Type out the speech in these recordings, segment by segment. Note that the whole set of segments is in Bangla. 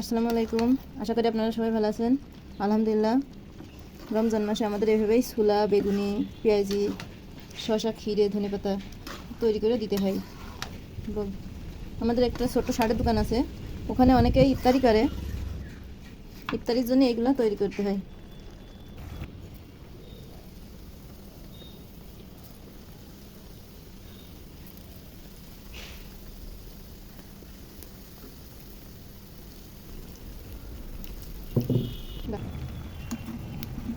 আসসালামু আলাইকুম। আশা করি আপনারা সবাই ভালো আছেন। আলহামদুলিল্লাহ, রমজান মাসে আমাদের এভাবেই ছোলা, বেগুনি, পেঁয়াজি শশা ক্ষীরে, ধনে পাতা তৈরি করে দিতে হয়। আমাদের একটা ছোট্ট শাড়ির দোকান আছে। ওখানে অনেকেই ইফতারি করে। ইফতারির জন্য এগুলো তৈরি করতে হয়।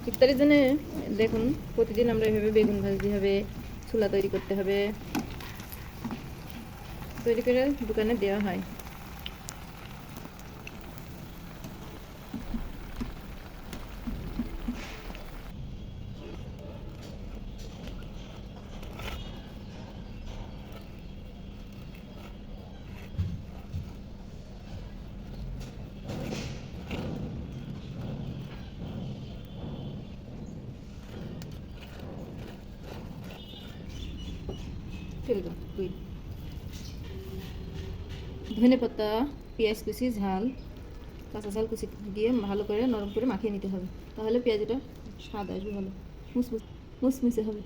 ইফতারির জন্য দেখুন, প্রতিদিন আমরা এভাবে বেগুন ভাজতে হবে, ছোলা তৈরি করতে হবে। তৈরি করে দোকানে দেওয়া হয়। ফেলে দাও দুই। ধনে পাতা, পেঁয়াজ কুচি, ঝাল, কাঁচা ঝাল কুচি দিয়ে ভালো করে নরম করে মাখিয়ে নিতে হবে। তাহলে পেঁয়াজটা স্বাদ আসবে ভালো। মুসমুস মুসমুসে হবে।